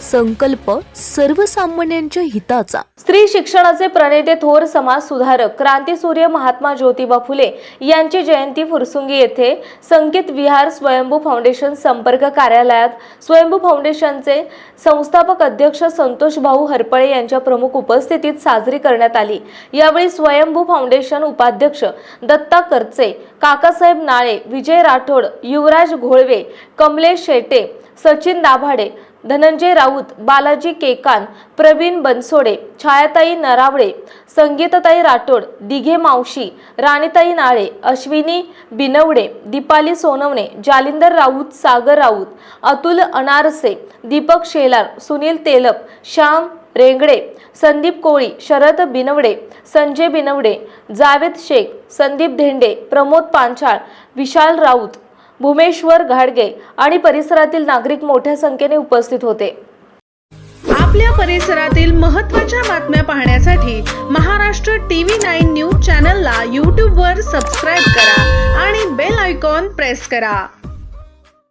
संकल्प सर्वसामान्यांच्या हिताचा. स्त्री शिक्षणाचे प्रणेते थोर समाज सुधारक क्रांतीसूर्य महात्मा ज्योतिबा फुले यांची जयंती फुरसुंगी येथे संकेत विहार स्वयंभू फाउंडेशन संपर्क कार्यालयात. स्वयंभू फाउंडेशनचे संस्थापक अध्यक्ष संतोष भाऊ हरपळे यांच्या प्रमुख उपस्थितीत साजरी करण्यात आली. यावेळी स्वयंभू फाउंडेशन उपाध्यक्ष दत्ता करचे काकासाहेब नाळे विजय राठोड युवराज घोळवे कमलेश शेटे सचिन दाभाडे धनंजय राऊत बालाजी केकान प्रवीण बनसोडे छायाताई नरावळे संगीतताई राठोड दिघे मावशी राणीताई नाळे अश्विनी बिनवडे दीपाली सोनवणे जालिंदर राऊत सागर राऊत अतुल अनारसे दीपक शेलार सुनील तेलप श्याम रेंगडे संदीप कोळी शरद बिनवडे संजय बिनवडे जावेद शेख संदीप धेंडे प्रमोद पांचाळ विशाल राऊत. भूमेश्वर घाडगे आणि परिसरातील नागरिक मोठ्या संख्येने उपस्थित होते. आपल्या परिसरातील महत्त्वाच्या बातम्या पाहण्यासाठी महाराष्ट्र टीव्ही नाईन न्यूज चॅनलला यूट्यूबवर सबस्क्राईब करा आणि बेल आयकॉन प्रेस करा.